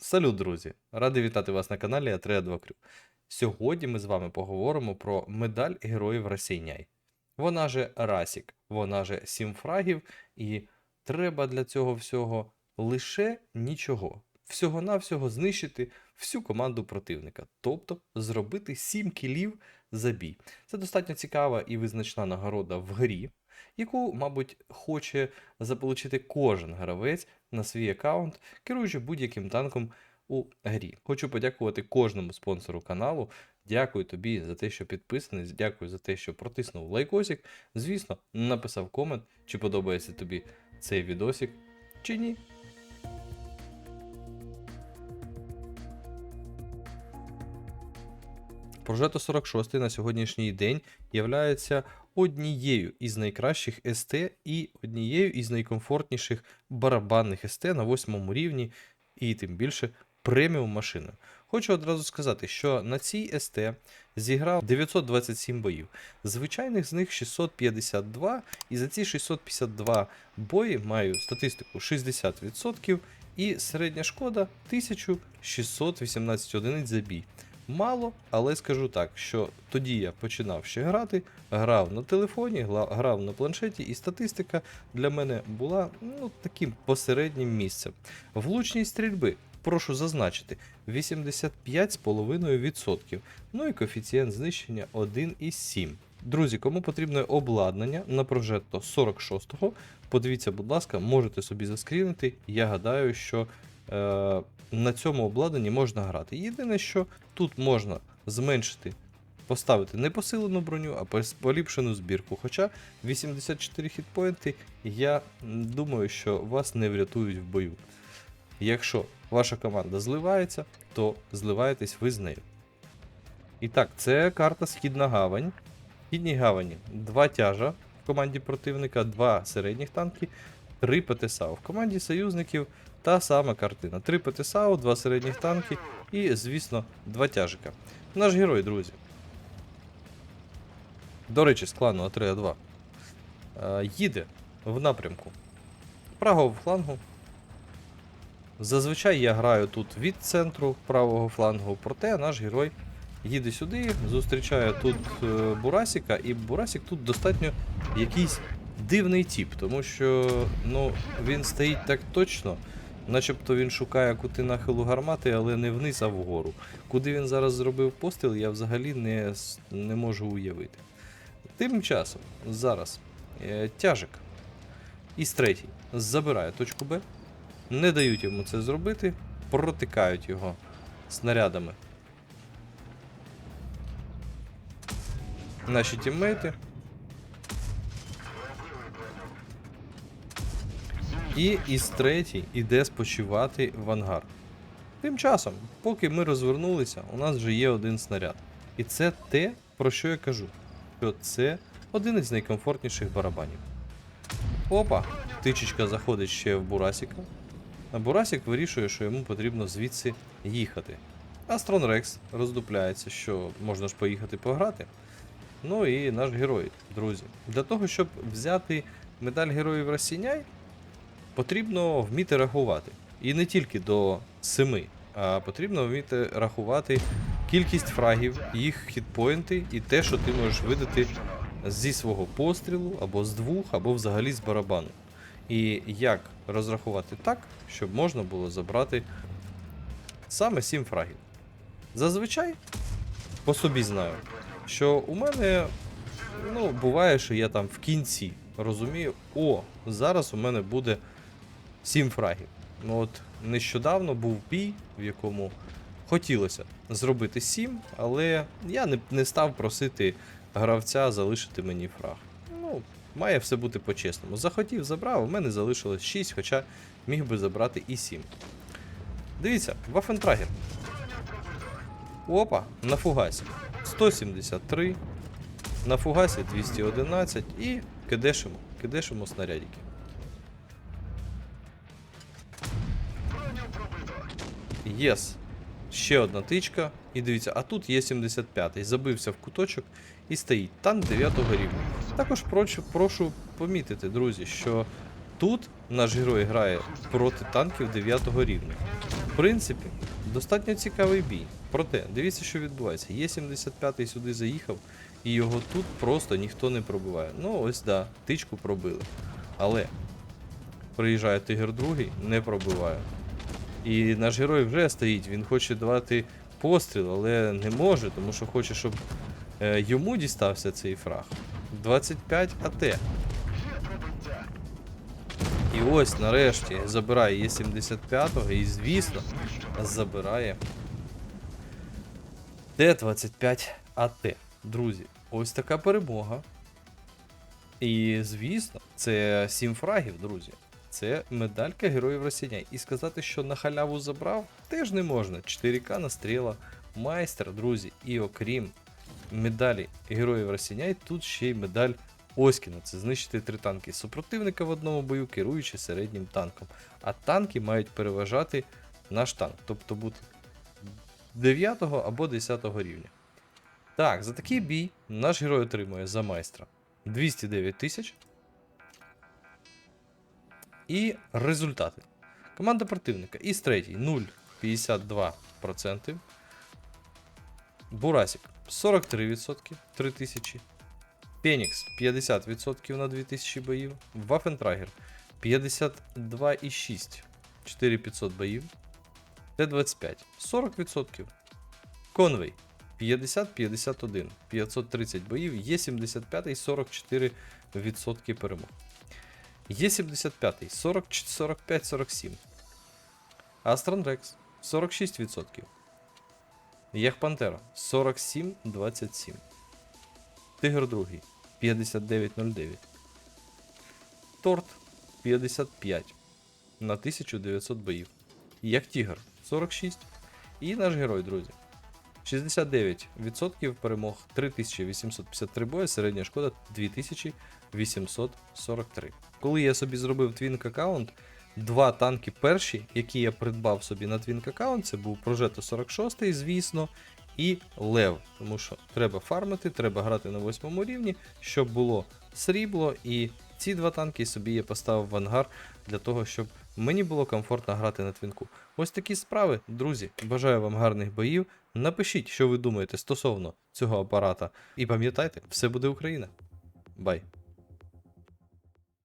Салют, друзі! Радий вітати вас на каналі А3А2 Крю. Сьогодні ми з вами поговоримо про медаль Героїв Російняй. Вона же Расік, вона же Сім фрагів, і треба для цього всього лише нічого. Всього-навсього знищити всю команду противника, тобто зробити 7 кілів за бій. Це достатньо цікава і визначна нагорода в грі, яку, мабуть, хоче заполучити кожен гравець на свій аккаунт, керуючи будь-яким танком у грі. Хочу подякувати кожному спонсору каналу. Дякую тобі за те, що підписаний. Дякую за те, що протиснув лайкосик. Звісно, написав комент, чи подобається тобі цей відосик, чи ні. Прожето 46 на сьогоднішній день являється однією із найкращих СТ і однією із найкомфортніших барабанних СТ на восьмому рівні, і тим більше преміум машиною. Хочу одразу сказати, що на цій СТ зіграв 927 боїв. Звичайних з них 652, і за ці 652 бої маю статистику 60% і середня шкода 1618 одиниць за бій. Мало, але скажу так, що тоді я починав ще грати, грав на телефоні, грав на планшеті, і статистика для мене була ну, таким посереднім місцем. Влучність стрільби, прошу зазначити, 85,5%. Ну і коефіцієнт знищення 1,7. Друзі, кому потрібне обладнання на прожетто 46-го, подивіться, будь ласка, можете собі заскрінити. Я гадаю, що на цьому обладнанні можна грати. Єдине, що тут можна зменшити, поставити не посилену броню, а поліпшену збірку. Хоча 84 хітпоінти, я думаю, що вас не врятують в бою. Якщо ваша команда зливається, то зливаєтесь ви з нею. І так, це карта Східна гавань. Східній гавані два тяжа в команді противника, два середніх танки, три ПТСАУ. В команді союзників та сама картина. Три ПТСАУ, два середніх танки і, звісно, два тяжика. Наш герой, друзі. До речі, з клану А3А2. Е, їде в напрямку правого флангу. Зазвичай я граю тут від центру правого флангу, проте наш герой їде сюди, зустрічає тут е, Бурасіка, і Бурасік тут достатньо якийсь дивний тип, тому що ну, він стоїть так точно, начебто він шукає кути нахилу гармати, але не вниз, а вгору. Куди він зараз зробив постріл, я взагалі не, не можу уявити. Тим часом, зараз е, тяжик із третій забирає точку Б, не дають йому це зробити, протикають його снарядами. Наші тіммейти. І із третій іде спочивати в ангар. Тим часом, поки ми розвернулися, у нас вже є один снаряд. І це те, про що я кажу. Що це один із найкомфортніших барабанів. Опа! Тичечка заходить ще в Бурасіка. А Бурасік вирішує, що йому потрібно звідси їхати. Астрон Рекс роздупляється, що можна ж поїхати пограти. Ну і наш герой, друзі. Для того, щоб взяти медаль Героїв Росіняй, потрібно вміти рахувати. І не тільки до 7, а потрібно вміти рахувати кількість фрагів, їх хітпоінти і те, що ти можеш видати зі свого пострілу, або з двох, або взагалі з барабану. І як розрахувати так, щоб можна було забрати саме 7 фрагів. Зазвичай, по собі знаю, що у мене ну, буває, що я там в кінці розумію, о, зараз у мене буде 7 фрагів. Ну от нещодавно був бій, в якому хотілося зробити 7, але я не, не став просити гравця залишити мені фраг. Ну, має все бути по-чесному. Захотів, забрав, у мене залишилось 6, хоча міг би забрати і 7. Дивіться, Вафентрагер. Опа, на фугасі. 173. На фугасі 211 і кидешимо, кидешимо снарядики. Єс. Ще одна тичка. І дивіться, а тут є 75-й. Забився в куточок і стоїть танк 9 рівня. Також прошу, прошу помітити, друзі, що тут наш герой грає проти танків 9 рівня. В принципі, достатньо цікавий бій. Проте, дивіться, що відбувається. Є 75-й сюди заїхав, і його тут просто ніхто не пробиває. Ну, ось да, тичку пробили. Але приїжджає Тигр другий, не пробиває. І наш герой вже стоїть, він хоче давати постріл, але не може, тому що хоче, щоб е, йому дістався цей фраг. 25 АТ. І ось нарешті забирає Є75 і, звісно, забирає Т-25 АТ. Друзі, ось така перемога. І, звісно, це 7 фрагів, друзі. Це медалька Героїв Росіян. І сказати, що на халяву забрав, теж не можна. 4К настріла, майстер, друзі. І окрім медалі Героїв Росіян, тут ще й медаль Оськіна. Це знищити три танки супротивника в одному бою, керуючи середнім танком. А танки мають переважати наш танк, тобто бути 9 або 10 рівня. Так, за такий бій наш герой отримує за майстра 209 тисяч. І результати. Команда противника із третій 0,52%. Бурасик 43%, 3000. Фенікс 50% на 2000 боїв. Вафентрагер 52,6, 4500 боїв. Т-25 40%. Конвей 50-51, 530 боїв, є 75 44% перемог. Є 75 45-47. Астрон Рекс 46%. Єх Пантера 47-27. Тигр другий 5909. Торт 55 на 1900 боїв. Як Тігр 46. І наш герой, друзі. 69% перемог 3853 бої, середня шкода 2843. Коли я собі зробив твінк аккаунт, два танки перші, які я придбав собі на твінк аккаунт, це був Прожето 46, звісно, і Лев. Тому що треба фармити, треба грати на восьмому рівні, щоб було срібло. І ці два танки собі я поставив в ангар для того, щоб мені було комфортно грати на твінку. Ось такі справи, друзі. Бажаю вам гарних боїв. Напишіть, що ви думаєте стосовно цього апарата. І пам'ятайте, все буде Україна. Бай!